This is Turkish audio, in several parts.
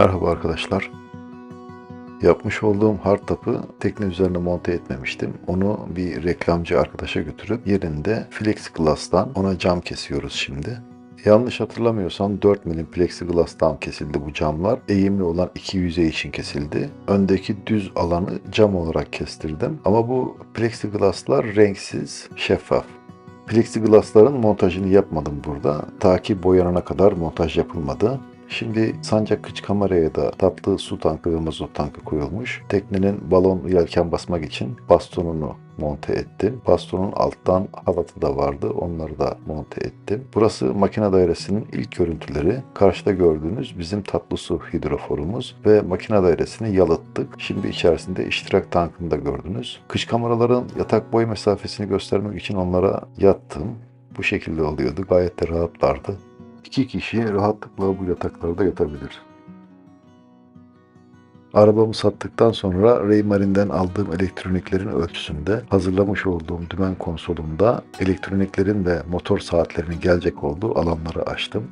Merhaba arkadaşlar. Yapmış olduğum hardtop'ı tekne üzerine monte etmemiştim. Onu bir reklamcı arkadaşa götürüp yerinde plexiglass'tan ona cam kesiyoruz şimdi. Yanlış hatırlamıyorsam 4 milim plexiglass'tan kesildi bu camlar. Eğimli olan iki yüzey için kesildi. Öndeki düz alanı cam olarak kestirdim. Ama bu plexiglass'lar renksiz, şeffaf. Plexiglass'ların montajını yapmadım burada. Ta ki boyanana kadar montaj yapılmadı. Şimdi sancak kıç kameraya da tatlı su tankı ve mazot tankı koyulmuş. Teknenin balon yelken basmak için bastonunu monte ettim. Bastonun alttan halatı da vardı. Onları da monte ettim. Burası makine dairesinin ilk görüntüleri. Karşıda gördüğünüz bizim tatlı su hidroforumuz ve makine dairesini yalıttık. Şimdi içerisinde iştirak tankını da gördünüz. Kış kameraların yatak boy mesafesini göstermek için onlara yattım. Bu şekilde oluyordu. Gayet de rahatlardı. İki kişi rahatlıkla bu yataklarda yatabilir. Arabamı sattıktan sonra Raymarin'den aldığım elektroniklerin ölçüsünde hazırlamış olduğum dümen konsolumda elektroniklerin ve motor saatlerinin gelecek olduğu alanları açtım.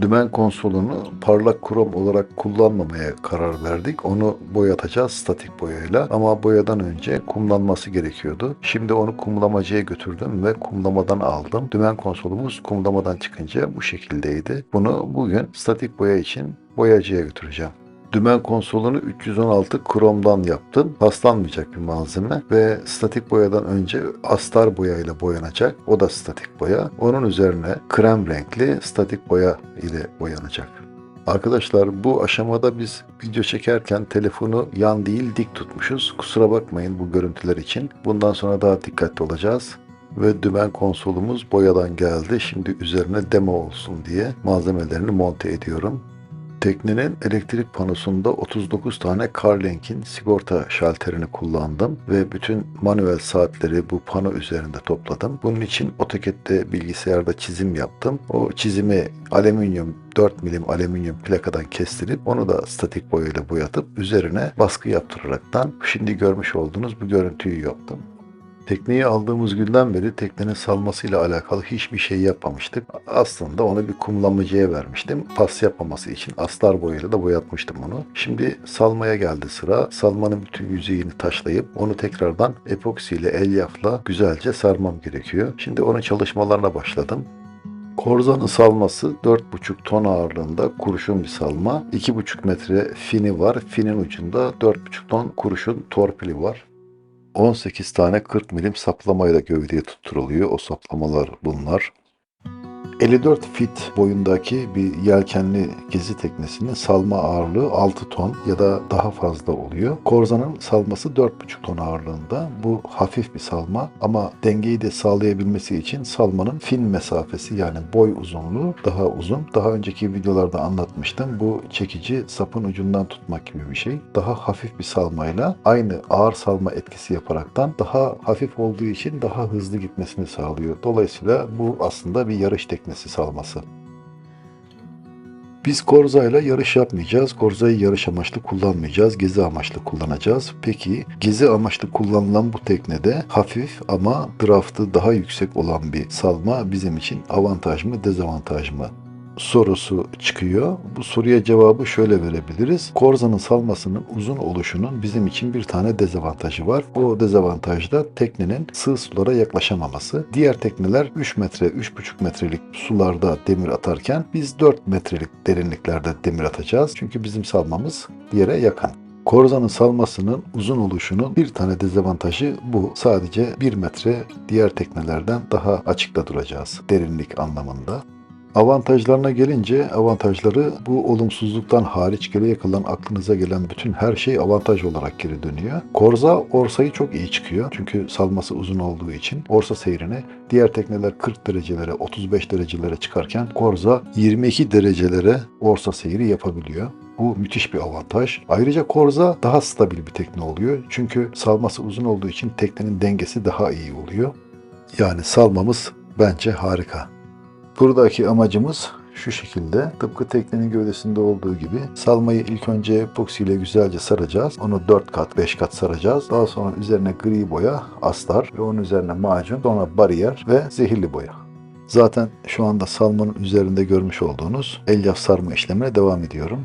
Dümen konsolunu parlak krom olarak kullanmamaya karar verdik. Onu boyatacağız statik boyayla ama boyadan önce kumlanması gerekiyordu. Şimdi onu kumlamacıya götürdüm ve kumlamadan aldım. Dümen konsolumuz kumlamadan çıkınca bu şekildeydi. Bunu bugün statik boya için boyacıya götüreceğim. Dümen konsolunu 316 kromdan yaptım. Paslanmayacak bir malzeme ve statik boyadan önce astar boyayla boyanacak. O da statik boya. Onun üzerine krem renkli statik boya ile boyanacak. Arkadaşlar bu aşamada biz video çekerken telefonu yan değil dik tutmuşuz. Kusura bakmayın bu görüntüler için. Bundan sonra daha dikkatli olacağız. Ve dümen konsolumuz boyadan geldi. Şimdi üzerine demo olsun diye malzemelerini monte ediyorum. Teknenin elektrik panosunda 39 tane Carlink'in sigorta şalterini kullandım ve bütün manuel saatleri bu pano üzerinde topladım. Bunun için AutoCAD'de bilgisayarda çizim yaptım. O çizimi alüminyum 4 milim alüminyum plakadan kestirip onu da statik boyayla boyatıp üzerine baskı yaptıraraktan şimdi görmüş olduğunuz bu görüntüyü yaptım. Tekneyi aldığımız günden beri teknenin salmasıyla alakalı hiçbir şey yapmamıştık. Aslında onu bir kumlamacıya vermiştim. Pas yapmaması için astar boyayla da boyatmıştım onu. Şimdi salmaya geldi sıra. Salmanın bütün yüzeyini taşlayıp onu tekrardan epoksi ile elyafla güzelce sarmam gerekiyor. Şimdi onun çalışmalarına başladım. Korzanın salması 4,5 ton ağırlığında kurşun bir salma. 2,5 metre fini var. Finin ucunda 4,5 ton kurşun torpili var. 18 tane 40 milim saplamayla gövdeye tutturuluyor. O saplamalar bunlar. 54 fit boyundaki bir yelkenli gezi teknesinin salma ağırlığı 6 ton ya da daha fazla oluyor. Korzanın salması 4,5 ton ağırlığında. Bu hafif bir salma ama dengeyi de sağlayabilmesi için salmanın fin mesafesi yani boy uzunluğu daha uzun. Daha önceki videolarda anlatmıştım. Bu çekici sapın ucundan tutmak gibi bir şey. Daha hafif bir salmayla aynı ağır salma etkisi yaparaktan daha hafif olduğu için daha hızlı gitmesini sağlıyor. Dolayısıyla bu aslında bir yarış teknesi salması. Biz Korza ile yarış yapmayacağız. Korza'yı yarış amaçlı kullanmayacağız. Gezi amaçlı kullanacağız. Peki gezi amaçlı kullanılan bu teknede hafif ama draftı daha yüksek olan bir salma bizim için avantaj mı dezavantaj mı? Sorusu çıkıyor. Bu soruya cevabı şöyle verebiliriz. Korzanın salmasının uzun oluşunun bizim için bir tane dezavantajı var. O dezavantaj da teknenin sığ sulara yaklaşamaması. Diğer tekneler 3 metre, 3,5 metrelik sularda demir atarken biz 4 metrelik derinliklerde demir atacağız. Çünkü bizim salmamız yere yakın. Korzanın salmasının uzun oluşunun bir tane dezavantajı bu. Sadece 1 metre diğer teknelerden daha açıkta duracağız derinlik anlamında. Avantajlarına gelince avantajları bu olumsuzluktan hariç geriye kalan aklınıza gelen bütün her şey avantaj olarak geri dönüyor. Korza orsayı çok iyi çıkıyor. Çünkü salması uzun olduğu için orsa seyrini diğer tekneler 40 derecelere 35 derecelere çıkarken Korza 22 derecelere orsa seyri yapabiliyor. Bu müthiş bir avantaj. Ayrıca Korza daha stabil bir tekne oluyor. Çünkü salması uzun olduğu için teknenin dengesi daha iyi oluyor. Yani salmamız bence harika. Buradaki amacımız şu şekilde. Tıpkı teknenin gövdesinde olduğu gibi salmayı ilk önce epoksi ile güzelce saracağız. Onu 4 kat 5 kat saracağız. Daha sonra üzerine gri boya, astar ve onun üzerine macun, sonra bariyer ve zehirli boya. Zaten şu anda salmanın üzerinde görmüş olduğunuz elyaf sarma işlemine devam ediyorum.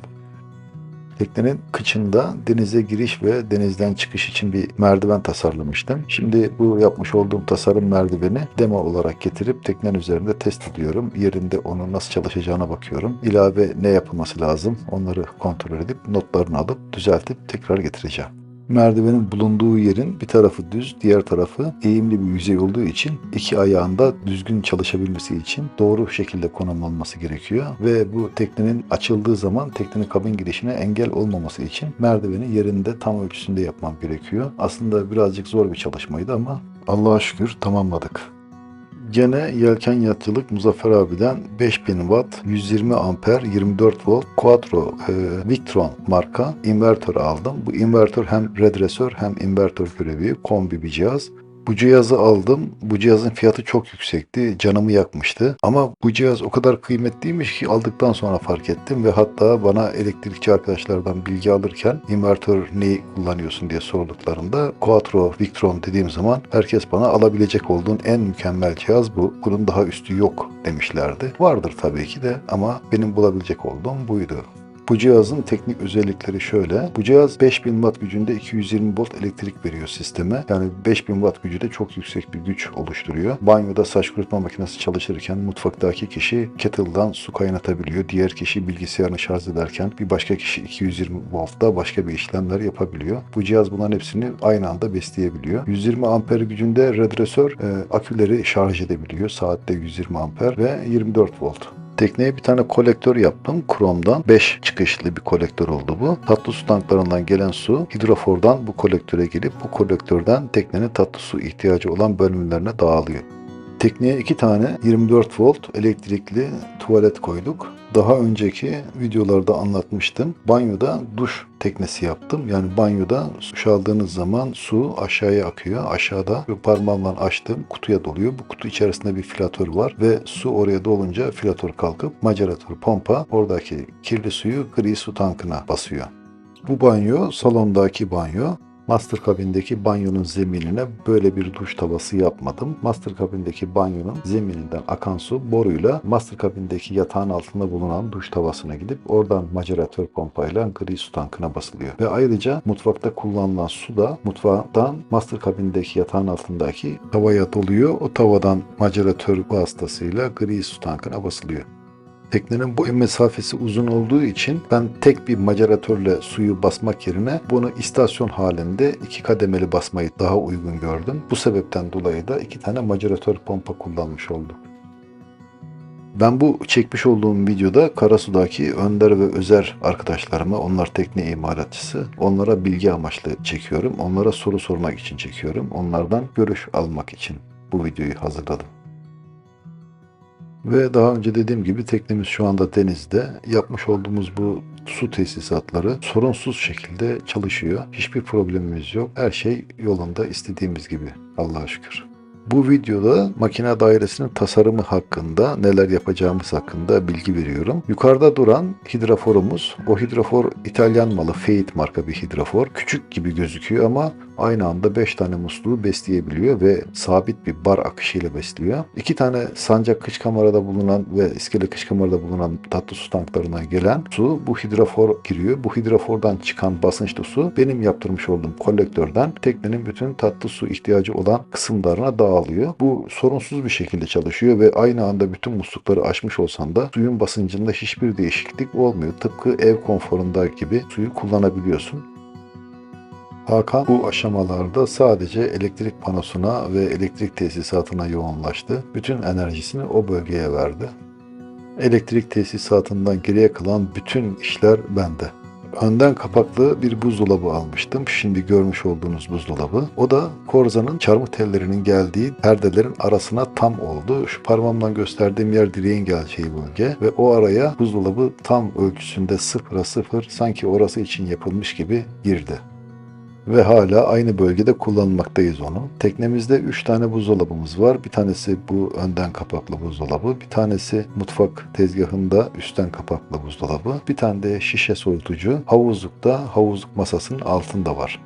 Teknenin kıçında denize giriş ve denizden çıkış için bir merdiven tasarlamıştım. Şimdi bu yapmış olduğum tasarım merdiveni demo olarak getirip teknenin üzerinde test ediyorum. Yerinde onun nasıl çalışacağına bakıyorum. İlave ne yapılması lazım onları kontrol edip notlarını alıp düzeltip tekrar getireceğim. Merdivenin bulunduğu yerin bir tarafı düz, diğer tarafı eğimli bir yüzey olduğu için iki ayağında düzgün çalışabilmesi için doğru şekilde konumlanması gerekiyor. Ve bu teknenin açıldığı zaman teknenin kabin girişine engel olmaması için merdiveni yerinde tam ölçüsünde yapmam gerekiyor. Aslında birazcık zor bir çalışmaydı ama Allah'a şükür tamamladık. Gene yelken yatçılık Muzaffer abiden 5000 watt 120 amper 24 volt Quattro e, Victron marka invertör aldım. Bu invertör hem redresör hem invertör görevi kombi bir cihaz. Bu cihazı aldım. Bu cihazın fiyatı çok yüksekti. Canımı yakmıştı. Ama bu cihaz o kadar kıymetliymiş ki aldıktan sonra fark ettim ve hatta bana elektrikçi arkadaşlardan bilgi alırken invertör neyi kullanıyorsun diye sorduklarında Quattro Victron dediğim zaman herkes bana alabilecek olduğun en mükemmel cihaz bu. Bunun daha üstü yok demişlerdi. Vardır tabii ki de ama benim bulabilecek olduğum buydu. Bu cihazın teknik özellikleri şöyle. Bu cihaz 5000 watt gücünde 220 volt elektrik veriyor sisteme. Yani 5000 watt gücü de çok yüksek bir güç oluşturuyor. Banyoda saç kurutma makinesi çalışırken mutfaktaki kişi kettle'dan su kaynatabiliyor. Diğer kişi bilgisayarını şarj ederken bir başka kişi 220 voltta başka bir işlemler yapabiliyor. Bu cihaz bunların hepsini aynı anda besleyebiliyor. 120 amper gücünde redresör e, aküleri şarj edebiliyor. Saatte 120 amper ve 24 volt. Tekneye bir tane kolektör yaptım. Krom'dan 5 çıkışlı bir kolektör oldu bu. Tatlı su tanklarından gelen su hidrofordan bu kolektöre gelip bu kolektörden teknenin tatlı su ihtiyacı olan bölümlerine dağılıyor. Tekneye iki tane 24 volt elektrikli tuvalet koyduk. Daha önceki videolarda anlatmıştım. Banyoda duş teknesi yaptım. Yani banyoda duş aldığınız zaman su aşağıya akıyor. Aşağıda bir parmağımla açtığım kutuya doluyor. Bu kutu içerisinde bir filatör var ve su oraya dolunca filatör kalkıp maceratör pompa oradaki kirli suyu gri su tankına basıyor. Bu banyo salondaki banyo. Master kabindeki banyonun zeminine böyle bir duş tavası yapmadım. Master kabindeki banyonun zemininden akan su boruyla master kabindeki yatağın altında bulunan duş tavasına gidip oradan maceratör pompayla gri su tankına basılıyor. Ve ayrıca mutfakta kullanılan su da mutfaktan master kabindeki yatağın altındaki tavaya doluyor. O tavadan maceratör vasıtasıyla gri su tankına basılıyor. Teknenin boy mesafesi uzun olduğu için ben tek bir maceratörle suyu basmak yerine bunu istasyon halinde iki kademeli basmayı daha uygun gördüm. Bu sebepten dolayı da iki tane maceratör pompa kullanmış oldum. Ben bu çekmiş olduğum videoda Karasu'daki Önder ve Özer arkadaşlarıma, onlar tekne imalatçısı, onlara bilgi amaçlı çekiyorum. Onlara soru sormak için çekiyorum. Onlardan görüş almak için bu videoyu hazırladım. Ve daha önce dediğim gibi teknemiz şu anda denizde. Yapmış olduğumuz bu su tesisatları sorunsuz şekilde çalışıyor. Hiçbir problemimiz yok. Her şey yolunda istediğimiz gibi. Allah'a şükür. Bu videoda makine dairesinin tasarımı hakkında, neler yapacağımız hakkında bilgi veriyorum. Yukarıda duran hidraforumuz, o hidrafor İtalyan malı Feit marka bir hidrafor. Küçük gibi gözüküyor ama aynı anda 5 tane musluğu besleyebiliyor ve sabit bir bar akışıyla besliyor. 2 tane sancak kış kamerada bulunan ve iskele kış kamerada bulunan tatlı su tanklarına gelen su bu hidrafor giriyor. Bu hidrafordan çıkan basınçlı su benim yaptırmış olduğum kolektörden teknenin bütün tatlı su ihtiyacı olan kısımlarına dağılıyor. Bu sorunsuz bir şekilde çalışıyor ve aynı anda bütün muslukları açmış olsan da suyun basıncında hiçbir değişiklik olmuyor. Tıpkı ev konforunda gibi suyu kullanabiliyorsun. Hakan bu aşamalarda sadece elektrik panosuna ve elektrik tesisatına yoğunlaştı. Bütün enerjisini o bölgeye verdi. Elektrik tesisatından geriye kalan bütün işler bende. Önden kapaklı bir buzdolabı almıştım. Şimdi görmüş olduğunuz buzdolabı. O da Korza'nın çarmıh tellerinin geldiği perdelerin arasına tam oldu. Şu parmağımdan gösterdiğim yer direğin geleceği bölge ve o araya buzdolabı tam ölçüsünde sıfıra sıfır sanki orası için yapılmış gibi girdi ve hala aynı bölgede kullanmaktayız onu. Teknemizde 3 tane buzdolabımız var. Bir tanesi bu önden kapaklı buzdolabı, bir tanesi mutfak tezgahında üstten kapaklı buzdolabı, bir tane de şişe soğutucu havuzlukta havuzluk masasının altında var.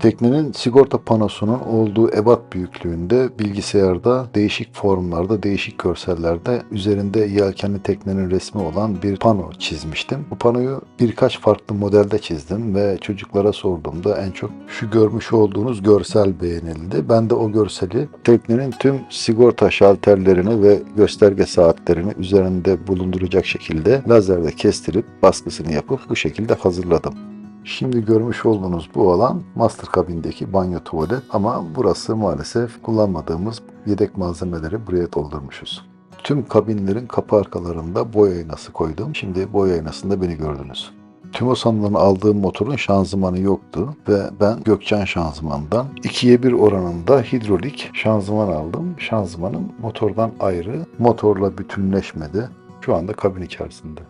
Teknenin sigorta panosunun olduğu ebat büyüklüğünde bilgisayarda değişik formlarda, değişik görsellerde üzerinde yelkenli teknenin resmi olan bir pano çizmiştim. Bu panoyu birkaç farklı modelde çizdim ve çocuklara sorduğumda en çok şu görmüş olduğunuz görsel beğenildi. Ben de o görseli teknenin tüm sigorta şalterlerini ve gösterge saatlerini üzerinde bulunduracak şekilde lazerle kestirip baskısını yapıp bu şekilde hazırladım. Şimdi görmüş olduğunuz bu alan master kabindeki banyo tuvalet ama burası maalesef kullanmadığımız yedek malzemeleri buraya doldurmuşuz. Tüm kabinlerin kapı arkalarında boya aynası koydum. Şimdi boya aynasında beni gördünüz. Tümosan'dan aldığım motorun şanzımanı yoktu ve ben Gökçen şanzımandan 2'ye 1 oranında hidrolik şanzıman aldım. Şanzımanım motordan ayrı, motorla bütünleşmedi. Şu anda kabin içerisinde.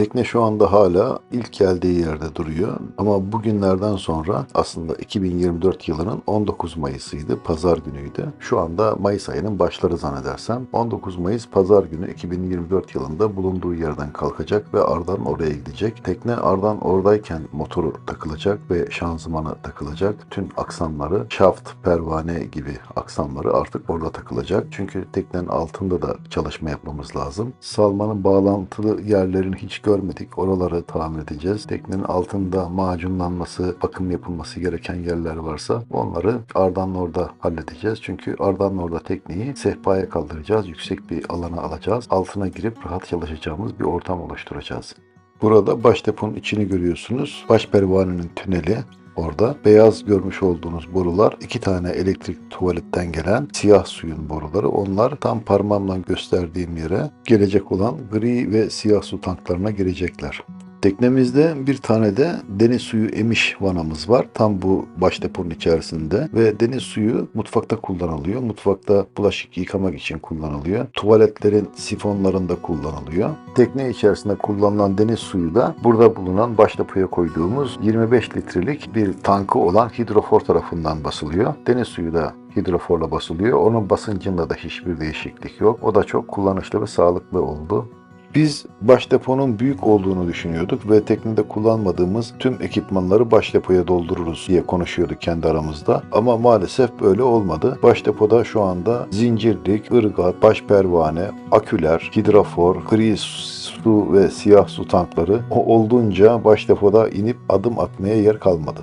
Tekne şu anda hala ilk geldiği yerde duruyor ama bugünlerden sonra aslında 2024 yılının 19 Mayıs'ıydı, pazar günüydü. Şu anda Mayıs ayının başları zannedersem. 19 Mayıs pazar günü 2024 yılında bulunduğu yerden kalkacak ve Ardan oraya gidecek. Tekne Ardan oradayken motoru takılacak ve şanzımanı takılacak. Tüm aksamları, şaft, pervane gibi aksamları artık orada takılacak. Çünkü teknenin altında da çalışma yapmamız lazım. Salmanın bağlantılı yerlerini hiç görmedik. Oraları tamir edeceğiz. Teknenin altında macunlanması, bakım yapılması gereken yerler varsa onları Ardan'la orada halledeceğiz. Çünkü Ardan'la orada tekneyi sehpaya kaldıracağız. Yüksek bir alana alacağız. Altına girip rahat çalışacağımız bir ortam oluşturacağız. Burada baş deponun içini görüyorsunuz. Baş pervanenin tüneli, Orada beyaz görmüş olduğunuz borular iki tane elektrik tuvaletten gelen siyah suyun boruları. Onlar tam parmağımla gösterdiğim yere gelecek olan gri ve siyah su tanklarına girecekler. Teknemizde bir tane de deniz suyu emiş vanamız var. Tam bu baş deponun içerisinde ve deniz suyu mutfakta kullanılıyor. Mutfakta bulaşık yıkamak için kullanılıyor. Tuvaletlerin sifonlarında kullanılıyor. Tekne içerisinde kullanılan deniz suyu da burada bulunan baş depoya koyduğumuz 25 litrelik bir tankı olan hidrofor tarafından basılıyor. Deniz suyu da hidroforla basılıyor. Onun basıncında da hiçbir değişiklik yok. O da çok kullanışlı ve sağlıklı oldu. Biz baş deponun büyük olduğunu düşünüyorduk ve teknede kullanmadığımız tüm ekipmanları baş depoya doldururuz diye konuşuyorduk kendi aramızda. Ama maalesef böyle olmadı. Baş depoda şu anda zincirlik, ırgat, baş pervane, aküler, hidrafor, gri su ve siyah su tankları o olduğunca baş depoda inip adım atmaya yer kalmadı.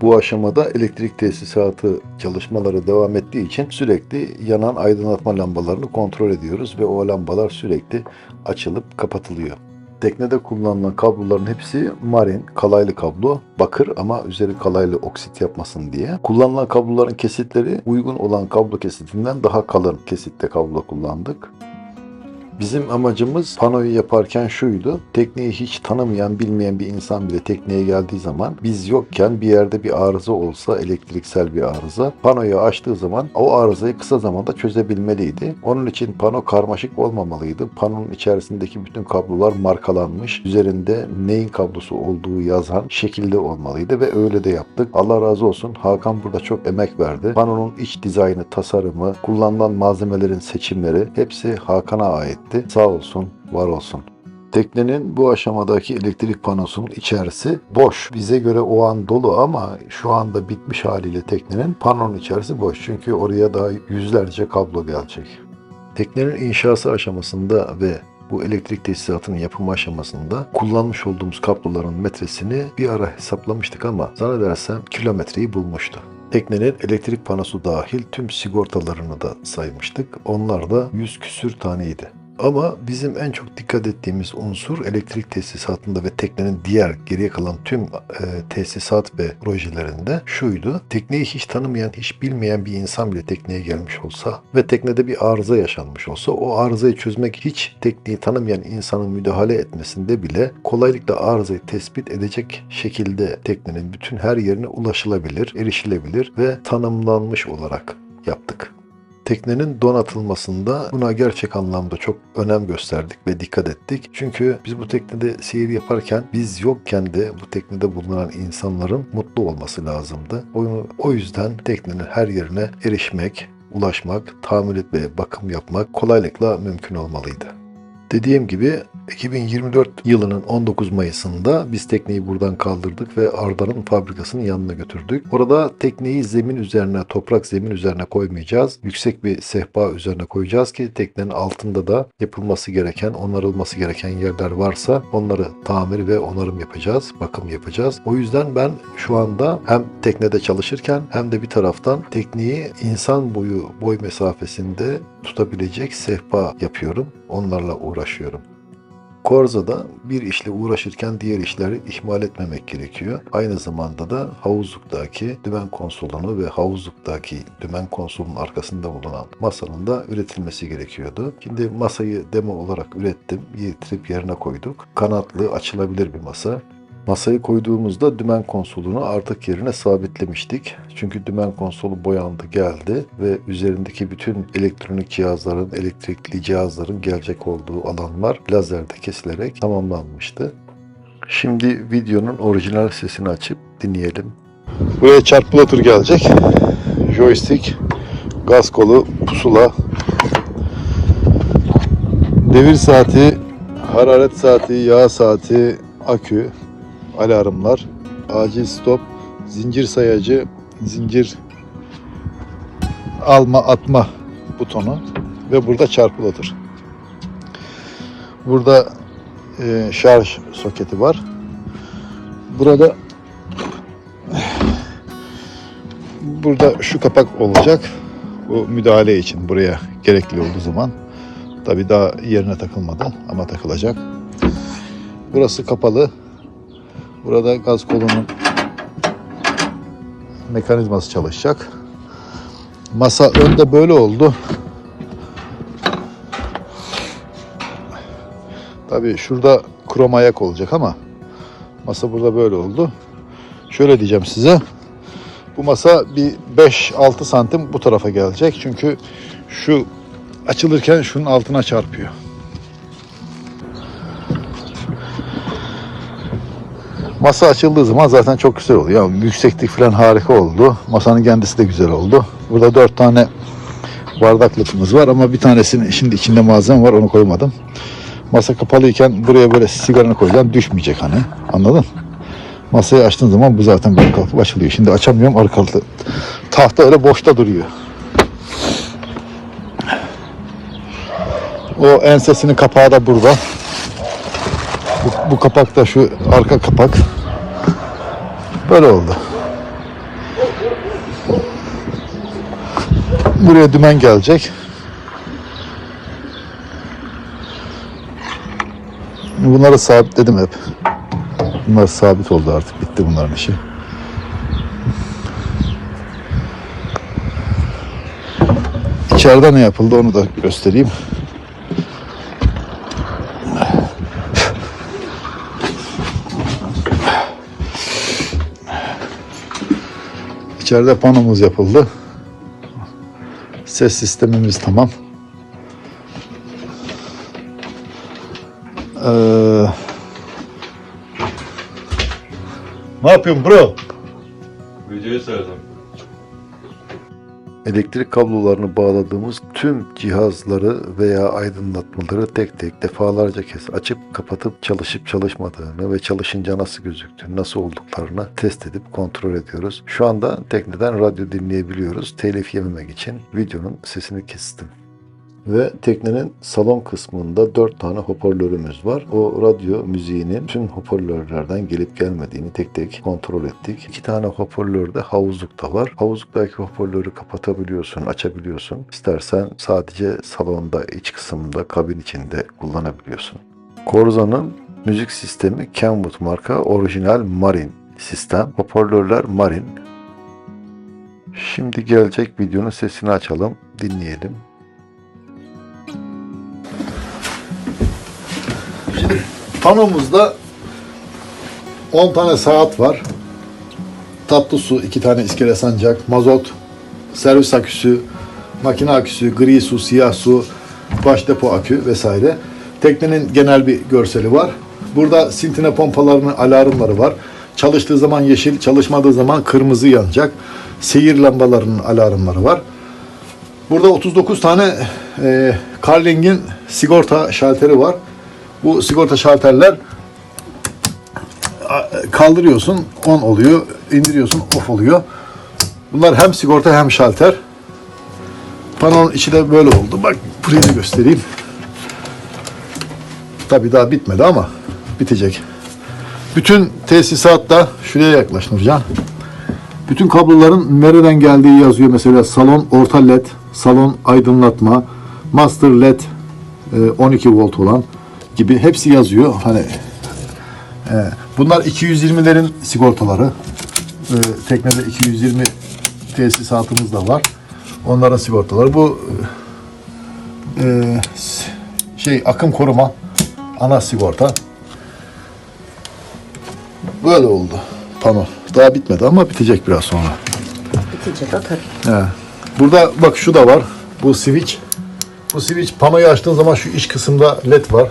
Bu aşamada elektrik tesisatı çalışmaları devam ettiği için sürekli yanan aydınlatma lambalarını kontrol ediyoruz ve o lambalar sürekli açılıp kapatılıyor. Teknede kullanılan kabloların hepsi marin, kalaylı kablo, bakır ama üzeri kalaylı oksit yapmasın diye. Kullanılan kabloların kesitleri uygun olan kablo kesitinden daha kalın kesitte kablo kullandık. Bizim amacımız panoyu yaparken şuydu. Tekneyi hiç tanımayan, bilmeyen bir insan bile tekneye geldiği zaman biz yokken bir yerde bir arıza olsa elektriksel bir arıza panoyu açtığı zaman o arızayı kısa zamanda çözebilmeliydi. Onun için pano karmaşık olmamalıydı. Panonun içerisindeki bütün kablolar markalanmış. Üzerinde neyin kablosu olduğu yazan şekilde olmalıydı ve öyle de yaptık. Allah razı olsun Hakan burada çok emek verdi. Panonun iç dizaynı, tasarımı, kullanılan malzemelerin seçimleri hepsi Hakan'a aitti. Sağ olsun, var olsun. Teknenin bu aşamadaki elektrik panosunun içerisi boş. Bize göre o an dolu ama şu anda bitmiş haliyle teknenin panonun içerisi boş. Çünkü oraya daha yüzlerce kablo gelecek. Teknenin inşası aşamasında ve bu elektrik tesisatının yapımı aşamasında kullanmış olduğumuz kabloların metresini bir ara hesaplamıştık ama zannedersem kilometreyi bulmuştu. Teknenin elektrik panosu dahil tüm sigortalarını da saymıştık. Onlar da 100 küsür taneydi. Ama bizim en çok dikkat ettiğimiz unsur elektrik tesisatında ve teknenin diğer geriye kalan tüm e, tesisat ve projelerinde şuydu. Tekneyi hiç tanımayan, hiç bilmeyen bir insan bile tekneye gelmiş olsa ve teknede bir arıza yaşanmış olsa o arızayı çözmek hiç tekneyi tanımayan insanın müdahale etmesinde bile kolaylıkla arızayı tespit edecek şekilde teknenin bütün her yerine ulaşılabilir, erişilebilir ve tanımlanmış olarak yaptık. Teknenin donatılmasında buna gerçek anlamda çok önem gösterdik ve dikkat ettik. Çünkü biz bu teknede seyir yaparken biz yokken de bu teknede bulunan insanların mutlu olması lazımdı. O, yüzden teknenin her yerine erişmek, ulaşmak, tamir ve bakım yapmak kolaylıkla mümkün olmalıydı. Dediğim gibi 2024 yılının 19 Mayıs'ında biz tekneyi buradan kaldırdık ve Arda'nın fabrikasının yanına götürdük. Orada tekneyi zemin üzerine, toprak zemin üzerine koymayacağız. Yüksek bir sehpa üzerine koyacağız ki teknenin altında da yapılması gereken, onarılması gereken yerler varsa onları tamir ve onarım yapacağız, bakım yapacağız. O yüzden ben şu anda hem teknede çalışırken hem de bir taraftan tekneyi insan boyu boy mesafesinde tutabilecek sehpa yapıyorum. Onlarla uğraşıyorum. Korza'da bir işle uğraşırken diğer işleri ihmal etmemek gerekiyor. Aynı zamanda da havuzluktaki dümen konsolunu ve havuzluktaki dümen konsolunun arkasında bulunan masanın da üretilmesi gerekiyordu. Şimdi masayı demo olarak ürettim. Getirip yerine koyduk. Kanatlı açılabilir bir masa. Masayı koyduğumuzda dümen konsolunu artık yerine sabitlemiştik. Çünkü dümen konsolu boyandı geldi ve üzerindeki bütün elektronik cihazların, elektrikli cihazların gelecek olduğu alanlar lazerde kesilerek tamamlanmıştı. Şimdi videonun orijinal sesini açıp dinleyelim. Buraya çarpı otur gelecek. Joystick, gaz kolu, pusula, devir saati, hararet saati, yağ saati, akü, alarmlar, acil stop, zincir sayacı, zincir alma atma butonu ve burada çarpı otur. Burada e, şarj soketi var. Burada burada şu kapak olacak. Bu müdahale için buraya gerekli olduğu zaman. Tabi daha yerine takılmadı ama takılacak. Burası kapalı. Burada gaz kolunun mekanizması çalışacak. Masa önde böyle oldu. Tabi şurada krom ayak olacak ama masa burada böyle oldu. Şöyle diyeceğim size. Bu masa bir 5-6 santim bu tarafa gelecek. Çünkü şu açılırken şunun altına çarpıyor. Masa açıldığı zaman zaten çok güzel oluyor. Yani yükseklik falan harika oldu. Masanın kendisi de güzel oldu. Burada dört tane bardaklıkımız var ama bir tanesinin şimdi içinde malzeme var onu koymadım. Masa kapalıyken buraya böyle sigaranı koyacaksın düşmeyecek hani. Anladın? Masayı açtığın zaman bu zaten böyle kalkıp açılıyor. Şimdi açamıyorum arkalı. Tahta öyle boşta duruyor. O ensesinin kapağı da burada. Bu, bu kapak da şu arka kapak. Böyle oldu. Buraya dümen gelecek. Bunları sabitledim hep. Bunlar sabit oldu artık. Bitti bunların işi. İçeride ne yapıldı onu da göstereyim. İçeride panomuz yapıldı. Ses sistemimiz tamam. Ee, ne yapıyorsun bro? Videoyu söyledim. Elektrik kablolarını bağladığımız tüm cihazları veya aydınlatmaları tek tek defalarca kez açıp kapatıp çalışıp çalışmadığını ve çalışınca nasıl gözüktüğünü, nasıl olduklarını test edip kontrol ediyoruz. Şu anda tekneden radyo dinleyebiliyoruz. Telif yememek için videonun sesini kestim. Ve teknenin salon kısmında 4 tane hoparlörümüz var. O radyo müziğinin tüm hoparlörlerden gelip gelmediğini tek tek kontrol ettik. 2 tane hoparlör de havuzlukta var. Havuzluktaki hoparlörü kapatabiliyorsun, açabiliyorsun. İstersen sadece salonda, iç kısımda, kabin içinde kullanabiliyorsun. Corza'nın müzik sistemi Kenwood marka orijinal Marine sistem. Hoparlörler Marine. Şimdi gelecek videonun sesini açalım, dinleyelim. Panomuzda 10 tane saat var. Tatlı su, 2 tane iskele sancak, mazot, servis aküsü, makine aküsü, gri su, siyah su, baş depo akü vesaire. Teknenin genel bir görseli var. Burada sintine pompalarının alarmları var. Çalıştığı zaman yeşil, çalışmadığı zaman kırmızı yanacak. Seyir lambalarının alarmları var. Burada 39 tane e, Carling'in sigorta şalteri var. Bu sigorta şalterler kaldırıyorsun on oluyor, indiriyorsun off oluyor. Bunlar hem sigorta hem şalter. Panonun içi de böyle oldu. Bak burayı da göstereyim. Tabii daha bitmedi ama bitecek. Bütün tesisat da şuraya yaklaş Nurcan. Bütün kabloların nereden geldiği yazıyor. Mesela salon orta led, salon aydınlatma, master led e, 12 volt olan gibi hepsi yazıyor. Hani e, bunlar 220'lerin sigortaları. E, teknede 220 tesisatımız da var. Onların sigortaları. Bu e, s- şey akım koruma ana sigorta. Böyle oldu pano. Daha bitmedi ama bitecek biraz sonra. Bitecek o tabii. He. Burada bak şu da var. Bu switch. Bu switch panoyu açtığın zaman şu iç kısımda led var.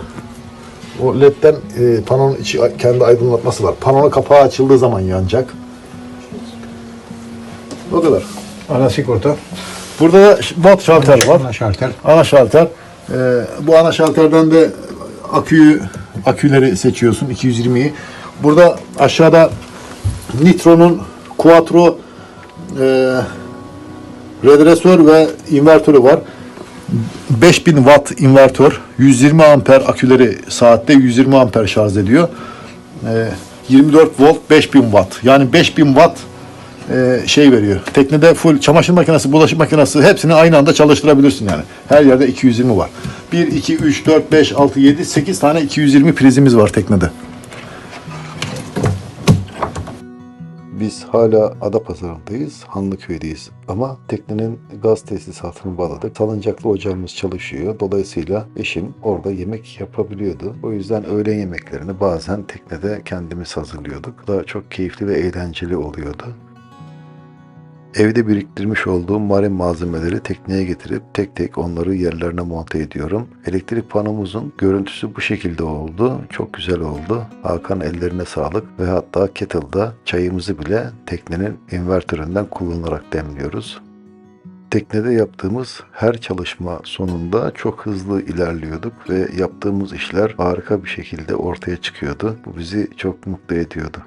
O ledden e, panonun içi kendi aydınlatması var. Panonun kapağı açıldığı zaman yanacak. O kadar. Ana sigorta, Burada da bot şalter var. ana şalter. Ana şalter. Ee, bu ana şalterden de aküyü aküleri seçiyorsun 220'yi. Burada aşağıda Nitro'nun Quattro e, redresör ve invertörü var. 5000 watt invertör, 120 amper aküleri saatte 120 amper şarj ediyor. Ee, 24 volt 5000 watt. Yani 5000 watt e, şey veriyor. Teknede full çamaşır makinesi, bulaşık makinesi hepsini aynı anda çalıştırabilirsin yani. Her yerde 220 var. 1, 2, 3, 4, 5, 6, 7, 8 tane 220 prizimiz var teknede. Biz hala Adapazarı'ndayız, Hanlıköy'deyiz. Ama teknenin gaz tesisatını bağladık. Salıncaklı ocağımız çalışıyor. Dolayısıyla eşim orada yemek yapabiliyordu. O yüzden öğlen yemeklerini bazen teknede kendimiz hazırlıyorduk. Bu da çok keyifli ve eğlenceli oluyordu. Evde biriktirmiş olduğum marin malzemeleri tekneye getirip tek tek onları yerlerine monte ediyorum. Elektrik panomuzun görüntüsü bu şekilde oldu. Çok güzel oldu. Hakan ellerine sağlık ve hatta kettle'da çayımızı bile teknenin invertöründen kullanarak demliyoruz. Teknede yaptığımız her çalışma sonunda çok hızlı ilerliyorduk ve yaptığımız işler harika bir şekilde ortaya çıkıyordu. Bu bizi çok mutlu ediyordu.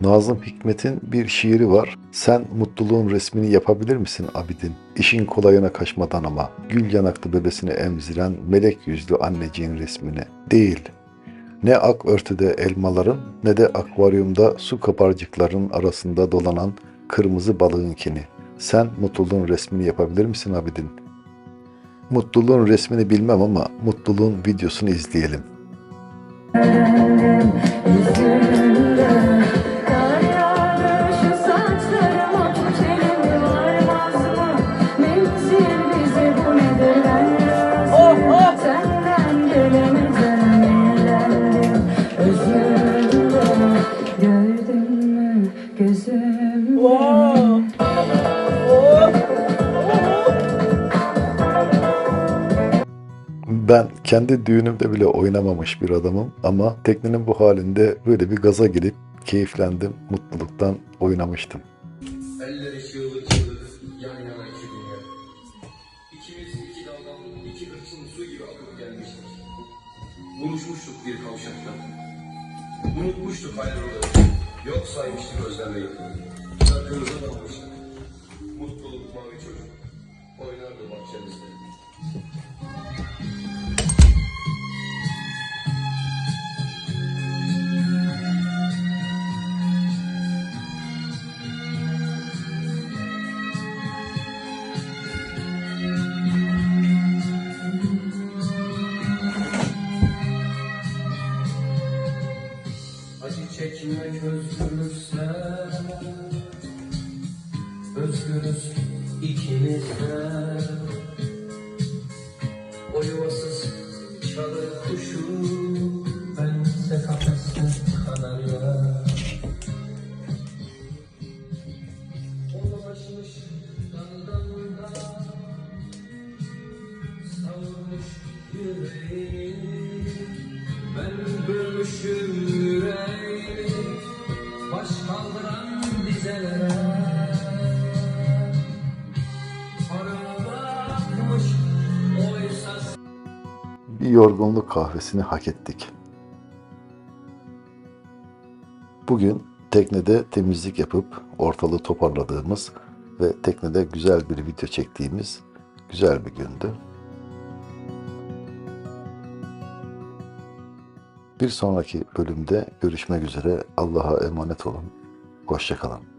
Nazım Hikmet'in bir şiiri var. Sen mutluluğun resmini yapabilir misin Abidin? İşin kolayına kaçmadan ama. Gül yanaklı bebesini emziren melek yüzlü anneciğin resmini. Değil. Ne ak örtüde elmaların ne de akvaryumda su kabarcıkların arasında dolanan kırmızı balığınkini. Sen mutluluğun resmini yapabilir misin Abidin? Mutluluğun resmini bilmem ama mutluluğun videosunu izleyelim. Kendi düğünümde bile oynamamış bir adamım ama teknenin bu halinde böyle bir gaza gelip keyiflendim, mutluluktan oynamıştım. Elleri çığlık çığlık yan yana iki dünya. İkimiz iki daldan iki hırçın su gibi akıp gelmiştik. Buluşmuştuk bir kavşakta. Unutmuştuk hayalleri. Yok saymıştık özlemeyi. Şarkımıza dalmıştık. Bir yorgunluk kahvesini hak ettik. Bugün teknede temizlik yapıp ortalığı toparladığımız ve teknede güzel bir video çektiğimiz güzel bir gündü. Bir sonraki bölümde görüşmek üzere. Allah'a emanet olun. Hoşçakalın.